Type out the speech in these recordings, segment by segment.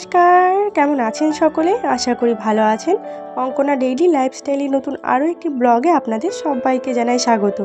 নমস্কার, কেমন আছেন সকলে? আশা করি ভালো আছেন। অঙ্কনা ডেইলি লাইফস্টাইলে নতুন আরও একটি ব্লগে আপনাদের সবাইকে জানাই স্বাগত।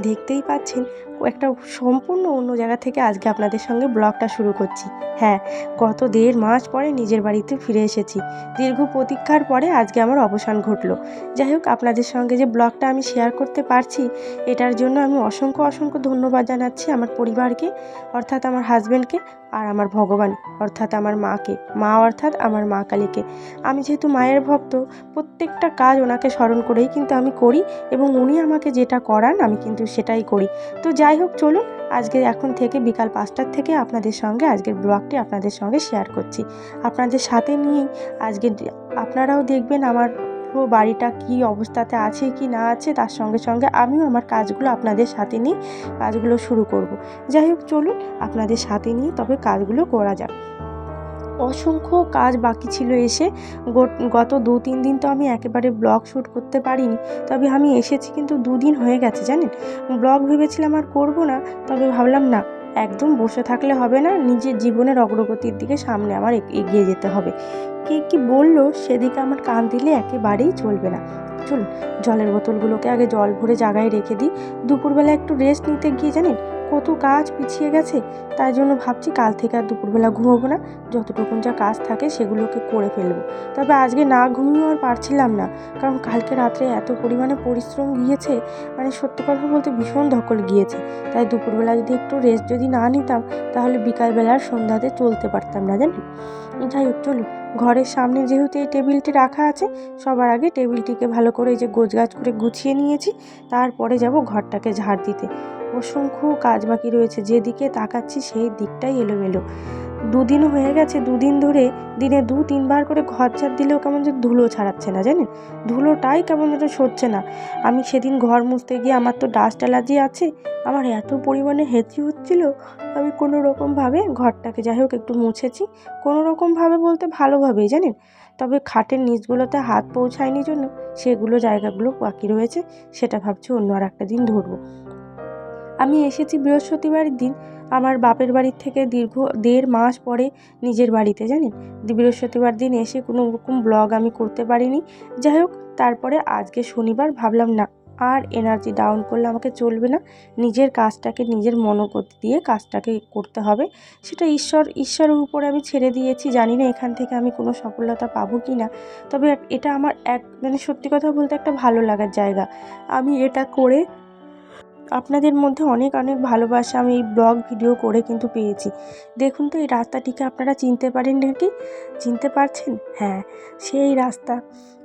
দেখতেই পাচ্ছেন একটা সম্পূর্ণ অন্য জায়গা থেকে আজকে আপনাদের সঙ্গে ব্লগটা শুরু করছি। হ্যাঁ গত দেড় মাস পরে নিজের বাড়িতে ফিরে এসেছি। দীর্ঘ প্রতীক্ষার পরে আজকে আমার অবসান ঘটলো। যাই হোক, আপনাদের সঙ্গে যে ব্লগটা আমি শেয়ার করতে পারছি, এটার জন্য আমি অসংখ্য অসংখ্য ধন্যবাদ জানাচ্ছি আমার পরিবারকে, অর্থাৎ আমার হাজব্যান্ডকে আর আমার ভগবান, অর্থাৎ আমার মাকে। মা অর্থাৎ আমার মা কালীকে। আমি যেহেতু মায়ের ভক্ত, প্রত্যেকটা কাজ ওনাকে স্মরণ করেই কিন্তু আমি করি এবং উনি আমাকে যেটা করান আমি কিন্তু সেটাই করি। তো যাই হোক, চলুন আজকে এখন থেকে বিকাল পাঁচটার থেকে আপনাদের সঙ্গে আজকের ব্লগটি আপনাদের সঙ্গে শেয়ার করছি। আপনাদের সাথে নিয়েই আজকে আপনারাও দেখবেন আমার পুরো বাড়িটা কি অবস্থাতে আছে, কি না আছে, তার সঙ্গে সঙ্গে আমিও আমার কাজগুলো আপনাদের সাথে নিয়ে কাজগুলো শুরু করব। যাই হোক, চলুন আপনাদের সাথে নিয়ে তবে কাজগুলো করা যাক। অসংখ্য কাজ বাকি ছিল এসে। গত দু তিন দিন তো আমি একেবারে ব্লগ শ্যুট করতে পারিনি। তবে আমি এসেছি কিন্তু দুদিন হয়ে গেছে, জানেন? ব্লগ ভেবেছিলাম আর করব না, তবে ভাবলাম না, একদম বসে থাকলে হবে না, নিজের জীবনের অগ্রগতির দিকে সামনে আমার এগিয়ে যেতে হবে। কে কী বলল, সেদিকে আমার কান দিলে একেবারেই চলবে না। চলুন, জলের বোতলগুলোকে আগে জল ভরে জায়গায় রেখে দিই। দুপুরবেলা একটু রেস্ট নিতে গিয়ে, জানেন কত কাজ পিছিয়ে গেছে, তাই জন্য ভাবছি কাল থেকে আর দুপুরবেলা ঘুমোবো না। যতটুকুন যা কাজ থাকে সেগুলোকে করে ফেলব। তবে আজকে না ঘুমিয়েও আর পারছিলাম না, কারণ কালকে রাত্রে এত পরিমাণে পরিশ্রম গিয়েছে মানে সত্যি কথা বলতে ভীষণ ধকল গিয়েছে। তাই দুপুরবেলা যদি একটু রেস্ট যদি না নিতাম, তাহলে বিকালবেলার সন্ধ্যাতে চলতে পারতাম না জানেন। যাই হোক, চলুন। ঘরের সামনে যেহেতু এই টেবিলটি রাখা আছে, সবার আগে টেবিলটিকে ভালো করে এই যে গোছগাছ করে গুছিয়ে নিয়েছি, তারপরে যাব ঘরটাকে ঝাড় দিতে। অসংখ্য কাজ বাকি রয়েছে, যেদিকে তাকাচ্ছি সেই দিকটাই এলোমেলো। দুদিন হয়ে গেছে, দুদিন ধরে দিনে দু, তিনবার করে ঘর ঝাড় দিলেও কেমন যে ধুলো ছাড়াচ্ছে না, জানেন? ধুলোটাই কেমন যেন সরছে না। আমি সেদিন ঘর মুছতে গিয়ে আমার তো ডাস্ট অ্যালার্জি আছে, আমার এত পরিমাণে হেঁচি হচ্ছিল, আমি কোনো রকমভাবে ঘরটাকে যাই হোক একটু মুছেছি, কোনো রকমভাবে বলতে ভালোভাবেই, জানেন? তবে খাটের নিচগুলোতে হাত পৌঁছায়নি জন্য সেগুলো জায়গাগুলো বাকি রয়েছে, সেটা ভাবছি অন্য আর একটা দিন ধরবো। আমি এসেছি বৃহস্পতিবারের দিন। আমার বাপের বাড়ির থেকে দীর্ঘ দেড় মাস পরে নিজের বাড়িতে, জানেন? বৃহস্পতিবার দিন এসে কোনো রকম ব্লগ আমি করতে পারিনি। যাই হোক, তারপরে আজকে শনিবার ভাবলাম, না, আর এনার্জি ডাউন করলে আমাকে চলবে না। নিজের কাজটাকে, নিজের মনোগতি দিয়ে কাজটাকে করতে হবে। সেটা ঈশ্বর, ঈশ্বরের উপরে আমি ছেড়ে দিয়েছি। জানি না এখান থেকে আমি কোনো সফলতা পাবো কি না। তবে এটা আমার এক মানে সত্যি কথা বলতে একটা ভালো লাগার জায়গা। আমি এটা করে আপনাদের মধ্যে অনেক অনেক ভালোবাসা আমি এই ব্লগ ভিডিও করে কিন্তু পেয়েছি। দেখুন তো, এই রাস্তাটিকে আপনারা চিনতে পারেন নাকি? চিনতে পারছেন? হ্যাঁ সেই রাস্তা।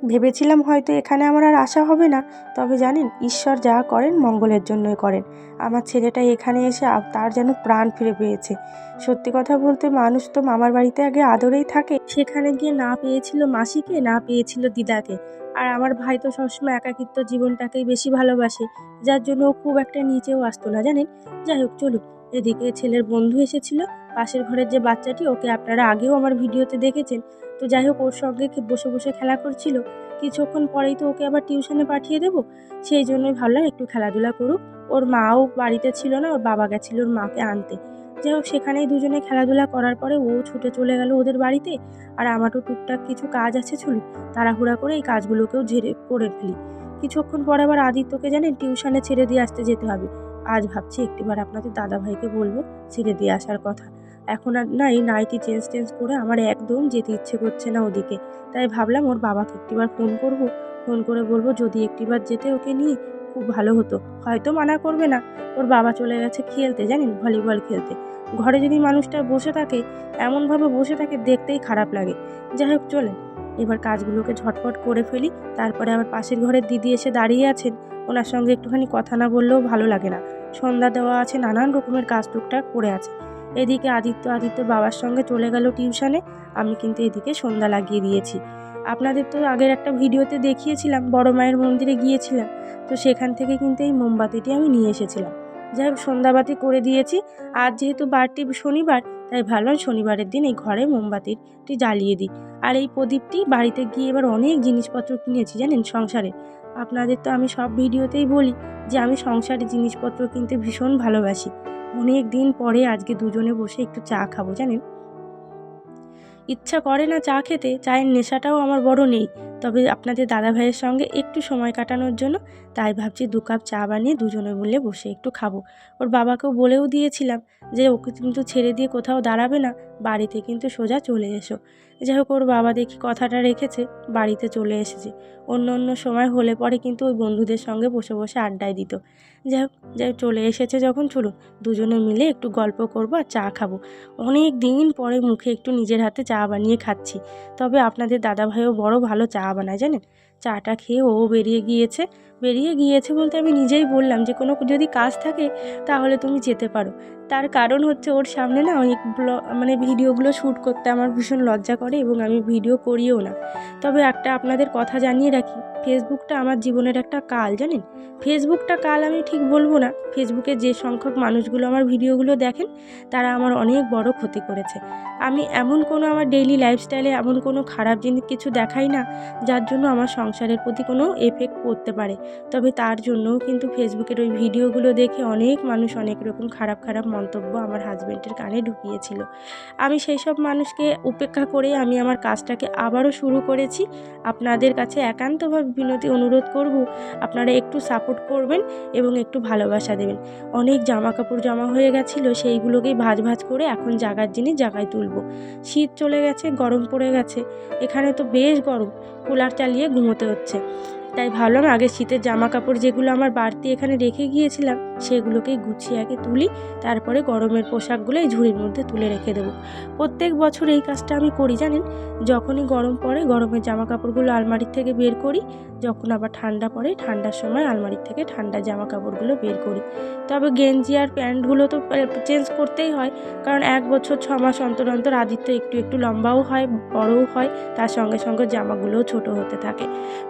ভেবেছিলাম হয়তো এখানে আমার আর আসা হবে না, তবে জানেন, ঈশ্বর যা করেন মঙ্গলের জন্যই করেন। আমার ছেলেটা এখানে এসে তার যেন প্রাণ ফিরে পেয়েছে। সত্যি কথা বলতে মানুষ তো মামার বাড়িতে আগে আদরেই থাকে। সেখানে গিয়ে না পেয়েছিল মাসিকে, না পেয়েছিল দিদাকে। আর আমার ভাই তো সবসময় একাকিত্ব জীবনটাকেই বেশি ভালোবাসে, যার জন্য ও খুব একটা নিচেও আসতো না, জানেন? যাই হোক, চলুন। এদিকে ছেলের বন্ধু এসেছিল, পাশের ঘরের যে বাচ্চাটি, ওকে আপনারা আগেও আমার ভিডিওতে দেখেছেন। তো যাই হোক, ওর সঙ্গে বসে বসে খেলা করছিল। কিছুক্ষণ পরেই তো ওকে আবার টিউশনে পাঠিয়ে দেবো। সেই জন্যই ভাবলাম একটু খেলাধুলা করুক। ওর মাও বাড়িতে ছিল না, ওর বাবা গেছিল ওর মাকে আনতে। যাই হোক, সেখানেই দুজনে খেলাধুলা করার পরে ও ছুটে চলে গেল ওদের বাড়িতে। আর আমারও টুকটাক কিছু কাজ আছে চুলি। তাড়াহুড়া করে এই কাজগুলোকেও ঝেড়ে করে ফেলি। কিছুক্ষণ পর আবার আদিত্যকে জানেন টিউশনে ছেড়ে দিয়ে আসতে যেতে হবে। আজ ভাবছি একটিবার আপনাদের দাদাভাইকে বলব ছেড়ে দিয়ে আসার কথা। এখন আর না এই নাইটি চেঞ্জ টেঞ্জ করে আমার একদম যেতে ইচ্ছে করছে না ওদিকে। তাই ভাবলাম ওর বাবাকে একটিবার ফোন করব। ফোন করে বলব যদি একটিবার যেতে ওকে নিয়ে খুব ভালো হতো। হয়তো মানা করবে না। ওর বাবা চলে গেছে খেলতে জানেন ভলিবল খেলতে। ঘরে যদি মানুষটা বসে থাকে, এমনভাবে বসে থাকে, দেখতেই খারাপ লাগে। যাই হোক, চলে। এবার কাজগুলোকে ঝটপট করে ফেলি। তারপরে আবার পাশের ঘরের দিদি এসে দাঁড়িয়ে আছেন। ওনার সঙ্গে একটুখানি কথা না বললেও ভালো লাগে না। সন্ধ্যা দেওয়া আছে, নানান রকমের কাজ টুকটাক করে আছে। এদিকে আদিত্য আদিত্য বাবার সঙ্গে চলে গেল টিউশনে। আমি কিন্তু এদিকে সন্ধ্যা লাগিয়ে দিয়েছি। আপনাদের তো আগের একটা ভিডিওতে দেখিয়েছিলাম, বড় মায়ের মন্দিরে গিয়েছিলাম। তো সেখান থেকে কিন্তু এই মোমবাতিটি আমি নিয়ে এসেছিলাম। যাই হোক, সন্ধ্যাবাতি করে দিয়েছি। আর যেহেতু বারটি শনিবার, তাই ভাবলাম শনিবারের দিন এই ঘরে মোমবাতিটি জ্বালিয়ে দিই। আর এই প্রদীপটি বাড়িতে গিয়ে এবার অনেক জিনিসপত্র কিনেছি, জানেন, সংসারে। আপনাদের তো আমি সব ভিডিওতেই বলি যে আমি সংসারের জিনিসপত্র কিনতে ভীষণ ভালোবাসি। অনেক দিন পরে আজকে দুজনে বসে একটু চা খাব, জানেন? ইচ্ছা করে না চা খেতে, চায়ের নেশাটাও আমার বড় নেই। তবে আপনাদের দাদা ভাইয়ের সঙ্গে একটু সময় কাটানোর জন্য তাই ভাবছি দু কাপ চা বানিয়ে দুজনে মিলে বসে একটু খাব। ওর বাবাকেও বলেও দিয়েছিলাম যে, ওকে কিন্তু ছেড়ে দিয়ে কোথাও দাঁড়াবে না, বাড়িতে কিন্তু সোজা চলে এসো। যাই হোক, ওর বাবা দেখি কথাটা রেখেছে, বাড়িতে চলে এসেছে। অন্য অন্য সময় হলে পরে কিন্তু ওই বন্ধুদের সঙ্গে বসে বসে আড্ডায় দিত। যাই হোক, যাই চলে এসেছে যখন, চলুন দুজনে মিলে একটু গল্প করব আর চা খাব। অনেক দিন পরে মুখে একটু নিজের হাতে চা বানিয়ে খাচ্ছি। তবে আপনাদের দাদাভাইও বড় ভালো চা বানায়, জানেন? চাটা খেয়ে ও বেরিয়ে গিয়েছে। বেরিয়ে গিয়েছে বলতে আমি নিজেই বললাম যে, কোনো যদি কাজ থাকে, তাহলে তুমি যেতে পারো। তার কারণ হচ্ছে ওর সামনে না অনেক মানে ভিডিওগুলো শ্যুট করতে আমার ভীষণ লজ্জা করে এবং আমি ভিডিও করিও না। তবে একটা আপনাদের কথা জানিয়ে রাখি, ফেসবুকটা আমার জীবনের একটা কাল, জানেন? ফেসবুকটা কাল আমি ঠিক বলব না। ফেসবুকে যে সংখ্যক মানুষগুলো আমার ভিডিওগুলো দেখেন, তারা আমার অনেক বড় ক্ষতি করেছে। আমি এমন কোনো আমার ডেইলি লাইফস্টাইলে এমন কোনো খারাপ জিনিস কিছু দেখাই না, যার জন্য আমার সংসারের প্রতি কোনো এফেক্ট পড়তে পারে। তবে তার জন্যও কিন্তু ফেসবুকের ওই ভিডিওগুলো দেখে অনেক মানুষ অনেক রকম খারাপ খারাপ মন্তব্য আমার হাজব্যান্ডের কানে ঢুকিয়েছিল। আমি সেই সব মানুষকে উপেক্ষা করে আমি আমার কাজটাকে আবারও শুরু করেছি। আপনাদের কাছে একান্তভাবে বিনতি অনুরোধ করব, আপনারা একটু সাপোর্ট করবেন এবং একটু ভালোবাসা দেবেন। অনেক জামা কাপড় জমা হয়ে গেছিল, সেইগুলোকেই ভাজ ভাজ করে এখন জাগার জিনিস জাগায় তুলব। শীত চলে গেছে, গরম পড়ে গেছে, এখানে তো বেশ গরম, কুলার চালিয়ে ঘুমোতে হচ্ছে। তাই ভাবলাম আগে শীতের জামা কাপড় যেগুলো আমার বাড়তি এখানে রেখে গিয়েছিলাম, সেগুলোকেই গুছিয়ে আগে তুলি, তারপরে গরমের পোশাকগুলো এই ঝুড়ির মধ্যে তুলে রেখে দেবো। প্রত্যেক বছর এই কাজটা আমি করি, জানেন? যখনই গরম পড়ে, গরমের জামা কাপড়গুলো আলমারির থেকে বের করি, যখন আবার ঠান্ডা পড়ে, ঠান্ডার সময় আলমারির থেকে ঠান্ডা জামা কাপড়গুলো বের করি। তবে গেঞ্জি আর প্যান্টগুলো তো চেঞ্জ করতেই হয়, কারণ এক বছর ছ মাস অন্তর অন্তর আদিত্য একটু একটু লম্বাও হয়, বড়ও হয়, তার সঙ্গে সঙ্গে জামাগুলোও ছোট হতে থাকে।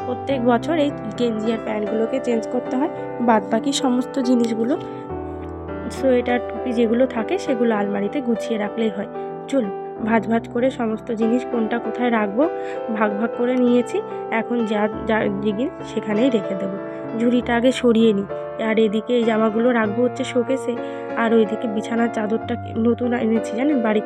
প্রত্যেক বছর এই গেঞ্জি আর প্যান্টগুলোকে চেঞ্জ করতে হয়। বাদ বাকি সমস্ত জিনিসগুলো, সোয়েটার, টুপি যেগুলো থাকে সেগুলো আলমারিতে গুছিয়ে রাখলেই হয়। চলুন, ভাজ ভাজ করে সমস্ত জিনিস কোনটা কোথায় রাখব, ভাগ ভাগ করে নিয়েছি। এখন যা যা জিনিস সেখানেই রেখে দেবো। ঝুড়িটা আগে সরিয়ে নিই। আর এদিকে এই জামাগুলো রাখব হচ্ছে শোকেসে। আর ওইদিকে বিছানার চাদরটা নতুন এনেছি জানেন, বাড়ি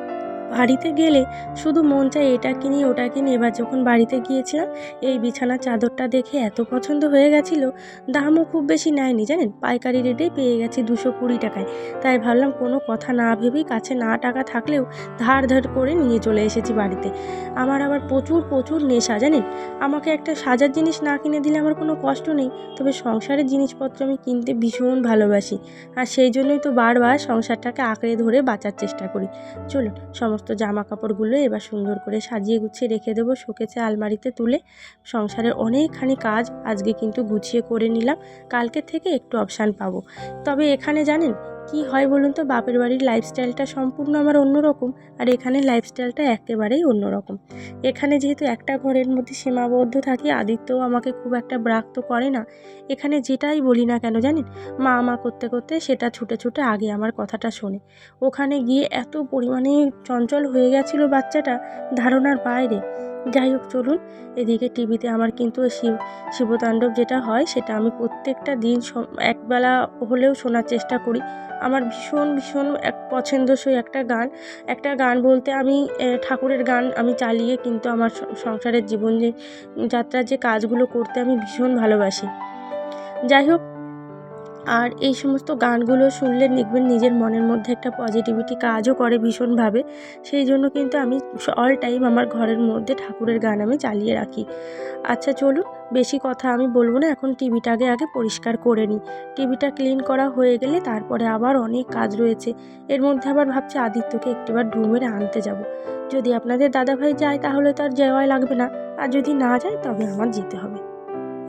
বাড়িতে গেলে শুধু মন চায় এটা কিনি ওটা কিনি এবার যখন বাড়িতে গিয়েছিলাম, এই বিছানার চাদরটা দেখে এত পছন্দ হয়ে গেছিল, দামও খুব বেশি নেয়নি, জানেন? পাইকারি রেটেই পেয়ে গেছি দুশো কুড়ি টাকায়। তাই ভাবলাম কোনো কথা না ভেবেই কাছে না টাকা থাকলেও ধার ধার করে নিয়ে চলে এসেছি বাড়িতে। আমার আবার প্রচুর প্রচুর নেশা, জানেন? আমাকে একটা সাজার জিনিস না কিনে দিলে আমার কোনো কষ্ট নেই, তবে সংসারের জিনিসপত্র আমি কিনতে ভীষণ ভালোবাসি। আর সেই জন্যই তো বারবার সংসারটাকে আঁকড়ে ধরে বাঁচার চেষ্টা করি। চলুন, সমস্ত জামা কাপড়গুলো এবার সুন্দর করে সাজিয়ে গুছিয়ে রেখে দেবো শোকেছে আলমারিতে তুলে। সংসারের অনেকখানি কাজ আজকে কিন্তু গুছিয়ে করে নিলাম। কালকে থেকে একটু অপশান পাবো। তবে এখানে জানেন কি হয় বলুন তো? বাপের বাড়ির লাইফস্টাইলটা সম্পূর্ণ আমার অন্যরকম আর এখানে লাইফস্টাইলটা একেবারেই অন্যরকম। এখানে যেহেতু একটা ঘরের মধ্যে সীমাবদ্ধ থাকি আদিত্যও আমাকে খুব একটা ব্রাক তো করে না। এখানে যেটাই বলি না কেন জানেন? মা মা করতে করতে সেটা ছুটে ছুটে আগে আমার কথাটা শোনে। ওখানে গিয়ে এত পরিমাণে চঞ্চল হয়ে গেছিল বাচ্চাটা ধারণার বাইরে। যাই হোক, চলুন। এদিকে টিভিতে আমার কিন্তু শিব, শিবতাণ্ডব যেটা হয়, সেটা আমি প্রত্যেকটা দিন একবেলা হলেও শোনার চেষ্টা করি। আমার ভীষণ ভীষণ এক পছন্দসই একটা গান। একটা গান বলতে আমি ঠাকুরের গান আমি চালিয়ে কিন্তু আমার সংসারের জীবন যে, যাত্রার যে কাজগুলো করতে আমি ভীষণ ভালোবাসি। যাই হোক আর এই সমস্ত গানগুলো শুনলে দেখবেন নিজের মনের মধ্যে একটা পজিটিভিটি কাজও করে ভীষণভাবে। সেই জন্য কিন্তু আমি অল টাইম আমার ঘরের মধ্যে ঠাকুরের গান আমি চালিয়ে রাখি। আচ্ছা চলুন বেশি কথা আমি বলব না, এখন টিভিটাকে আগে আগে পরিষ্কার করে নিই। টিভিটা ক্লিন করা হয়ে গেলে তারপরে আবার অনেক কাজ রয়েছে। এর মধ্যে আবার ভাবছি আদিত্যকে একটিবার ঢুমেরে আনতে যাব। যদি আপনাদের দাদাভাই যায় তাহলে তো আর যাওয়াই লাগবে না, আর যদি না যায় তবে আমার যেতে হবে।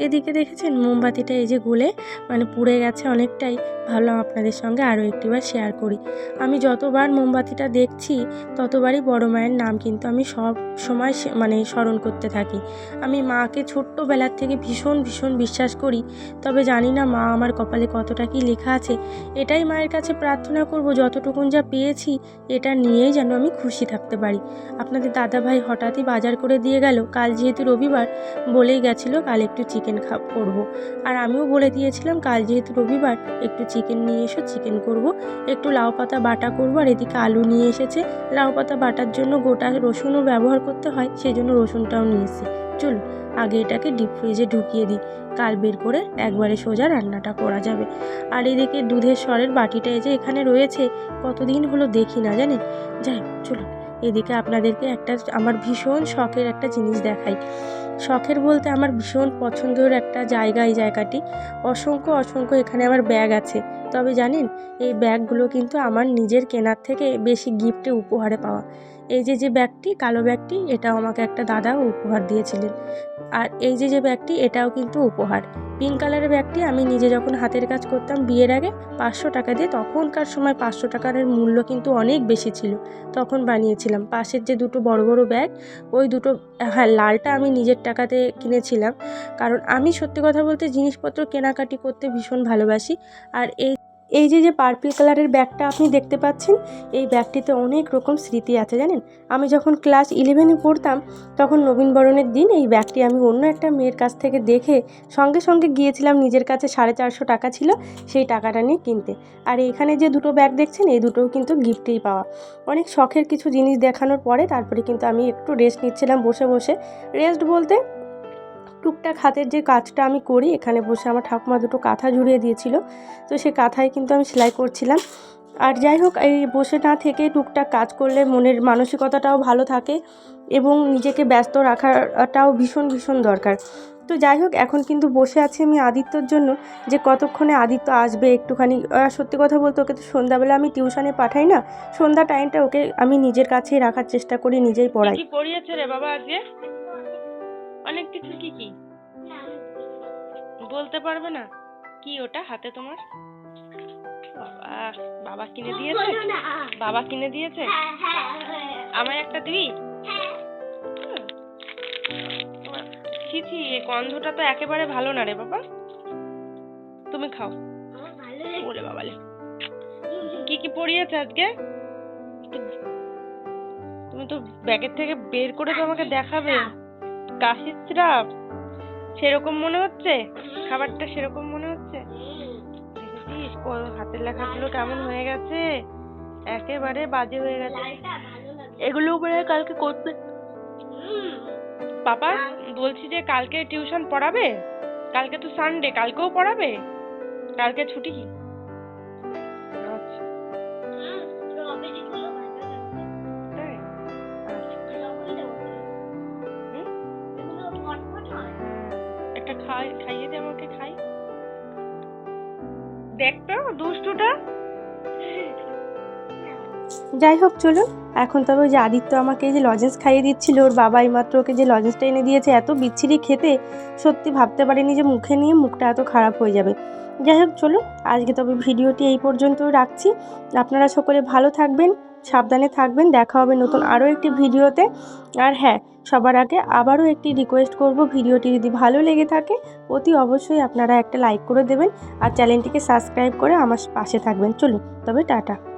এদিকে দেখেছেন মোমবাতিটা এই যে গলে মানে পুড়ে গেছে অনেকটাই। ভাবলাম আপনাদের সঙ্গে আরও একটিবার শেয়ার করি। আমি যতবার মোমবাতিটা দেখছি, ততবারই বড় মায়ের নাম কিন্তু আমি সব সময় মানে স্মরণ করতে থাকি। আমি মাকে ছোট্টবেলার থেকে ভীষণ ভীষণ বিশ্বাস করি। তবে জানি না মা আমার কপালে কতটা কি লেখা আছে। এটাই মায়ের কাছে প্রার্থনা করব, যতটুকুন যা পেয়েছি, এটা নিয়েই যেন আমি খুশি থাকতে পারি। আপনাদের দাদাভাই হঠাৎই বাজার করে দিয়ে গেল। কাল যেহেতু রবিবার, বলেই গেছিল কাল একটু চিকেন চিকেন খা, করব। আর আমিও বলে দিয়েছিলাম, কাল যেহেতু রবিবার, একটু চিকেন নিয়ে এসো চিকেন করব। একটু লাউ পাতা বাটা করব, আর এদিকে আলু নিয়ে এসেছে। লাউ পাতা বাটার জন্য গোটা রসুনও ব্যবহার করতে হয় সেই জন্য রসুনটাও নিয়ে এসেছি চলো, আগে এটাকে ডিপ ফ্রিজে ঢুকিয়ে দিই। কাল বের করে একবারে সোজা রান্নাটা করা যাবে। আর এদিকে দুধের স্বরের বাটিটা এই যে এখানে রয়েছে, কতদিন হলো দেখি না জানেন? যাই চলুন এদিকে আপনাদেরকে একটা আমার ভীষণ শখের একটা জিনিস দেখাই। শখের বলতে আমার ভীষণ পছন্দের একটা জায়গা এই জায়গাটি। অসংখ্য অসংখ্য এখানে আমার ব্যাগ আছে। তবে জানেন, এই ব্যাগগুলো কিন্তু আমার নিজের কেনার থেকে বেশি গিফটে উপহারে পাওয়া। এই যে যে ব্যাগটি, কালো ব্যাগটি, এটাও আমাকে একটা দাদা উপহার দিয়েছিলেন। আর এই যে যে ব্যাগটি, এটাও কিন্তু উপহার। পিঙ্ক কালারের ব্যাগটি আমি নিজে যখন হাতের কাজ করতাম বিয়ের আগে, পাঁচশো টাকা দিয়ে, তখনকার সময় পাঁচশো টাকার মূল্য কিন্তু অনেক বেশি ছিল। তখন বানিয়েছিলাম। পাশের যে দুটো বড় বড় ব্যাগ, ওই দুটো হ্যাঁ লালটা আমি নিজের টাকাতে কিনেছিলাম। কারণ আমি সত্যি কথা বলতে জিনিসপত্র কেনাকাটি করতে ভীষণ ভালোবাসি। আর এই এই যে যে পার্পল কালারের ব্যাগটা আপনি দেখতে পাচ্ছেন, এই ব্যাগটিতে অনেক রকম স্মৃতি আছে, জানেন? আমি যখন ক্লাস ইলেভেনে পড়তাম, তখন নবীনবরণের দিন এই ব্যাগটি আমি অন্য একটা মেয়ের কাছ থেকে দেখে সঙ্গে সঙ্গে গিয়েছিলাম, নিজের কাছে সাড়ে চারশো টাকা ছিল সেই টাকাটা নিয়ে কিনতে। আর এখানে যে দুটো ব্যাগ দেখছেন, এই দুটোও কিন্তু গিফটেই পাওয়া। অনেক শখের কিছু জিনিস দেখানোর পরে তারপরে কিন্তু আমি একটু রেস্ট নিচ্ছিলাম বসে বসে। রেস্ট বলতে টুকটাক হাতের যে কাজটা আমি করি এখানে বসে আমার ঠাকুমা দুটো কাঁথা জুড়িয়ে দিয়েছিল তো সে কাঁথায় কিন্তু আমি সেলাই করছিলাম। আর যাই হোক এই বসে না থেকে টুকটাক কাজ করলে মনের মানসিকতাটাও ভালো থাকে এবং নিজেকে ব্যস্ত রাখাটাও ভীষণ ভীষণ দরকার। তো যাই হোক এখন কিন্তু বসে আছি আমি আদিত্যর জন্য যে কতক্ষণে আদিত্য আসবে একটুখানি। সত্যি কথা বলতে ওকে তো সন্ধ্যাবেলা আমি টিউশনে পাঠাই না সন্ধ্যা টাইমটা ওকে আমি নিজের কাছেই রাখার চেষ্টা করি নিজেই পড়াই। পড়িয়েছে রে বাবা আজকে? অনেক কিছু কি কি? বলতে পারবে না? কি ওটা হাতে তোমার? বাবা বাবা কিনে দিয়েছে? বাবা কিনে দিয়েছে? আমায় একটা দিবি। ছি ছি গন্ধটা তো একেবারে ভালো না রে বাবা। তুমি খাও। ওরে বাবালে কি কি পড়িয়েছে আজকে? তুমি তো ব্যাগের থেকে বের করে তো আমাকে দেখাবে। কাশির সিরাপ সেরকম মনে হচ্ছে? খাবারটা সেরকম মনে হচ্ছে? দেখেছিস ক- হাতের লেখাগুলো কেমন হয়ে গেছে? একেবারে বাজে হয়ে গেছে। এগুলো উপরে কালকে করতে পাপা, বলছি যে কালকে টিউশন পড়াবে? কালকে তো সানডে কালকেও পড়াবে? কালকে ছুটি? আচ্ছা খাই, খাইয়ে দে আমাকে, খাই। দেখ তো, দুষ্টুটা। যাই হোক, চলুন। এখন তবে ওই যে আদিত্য আমাকে যে লজেন্স খাইয়ে দিচ্ছিল, ওর বাবা এইমাত্র ওকে যে লজেন্সটা এনে দিয়েছে, এত বিচ্ছিরি খেতে, সত্যি ভাবতে পারিনি যে মুখে নিয়ে মুখটা এত খারাপ হয়ে যাবে। যাই হোক, চলুন। আজকে তবে ভিডিওটি এই পর্যন্ত রাখছি। আপনারা সকলে ভালো থাকবেন। সাবধানে থাকবেন। দেখা হবে নতুন আরও একটি ভিডিওতে। আর হ্যাঁ সবার আগে আবারও একটি রিকোয়েস্ট করব। ভিডিওটি যদি ভালো লেগে থাকে, অতি অবশ্যই আপনারা একটা লাইক করে দেবেন। আর চ্যানেলটিকে সাবস্ক্রাইব করে আমার পাশে থাকবেন। চলুন, তবে টাটা।